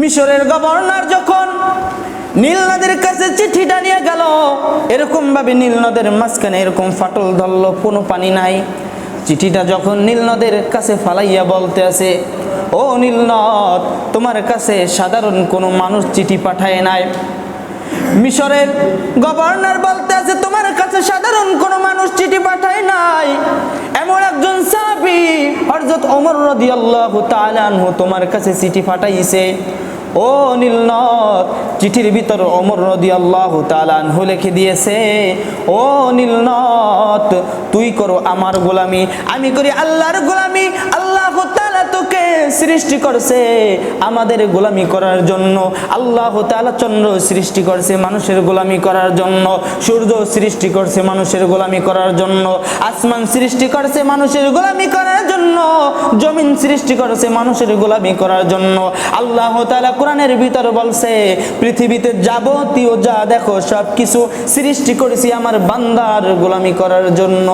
মিশরের গভর্নর যখন নীল নদের কাছে চিঠিটা নিয়ে গেল এরকম ভাবে নীল নদের মাঝখানে এরকম ফাটল ধরল, কোনো পানি নাই। চিঠিটা যখন নীল নদের কাছে ফালাইয়া বলতে আছে, ও নীল নদ, তোমার কাছে সাধারণ কোনো মানুষ চিঠি পাঠায় নাই? মিশরের গভর্নর বলতে আছে, তোমার কাছে সাধারণ কোনো মানুষ চিঠি পাঠায় নাই। এমন একজন সাহাবী, হযরত ওমর রাদিয়াল্লাহু তাআলা আনহু তোমার কাছে চিঠি পাঠাইছে। ও নীলনদ চিঠির ভিতর ওমর রাদিয়াল্লাহু তাআলা আনহু লিখে দিয়েছে, ও নীলনদ তুই করো আমার গোলামি, আমি করি আল্লাহর গোলামি, আল্লাহ তোকে সৃষ্টি করছে আমাদের গোলামি করার জন্য, আল্লাহ তাআলা চন্দ্র সৃষ্টি করছে মানুষের গোলামি করার জন্য, সূর্য সৃষ্টি করছে মানুষের গোলামি করার জন্য, আসমান সৃষ্টি করছে মানুষের গোলামি করার জমিন সৃষ্টি করেছে মানুষের গোলামি করার জন্য আল্লাহ তাআলা কোরআনের ভিতর বলছে, পৃথিবীতে যাবতীয় যা দেখো সব কিছু সৃষ্টি করেছি আমার বান্দার গোলামি করার জন্য।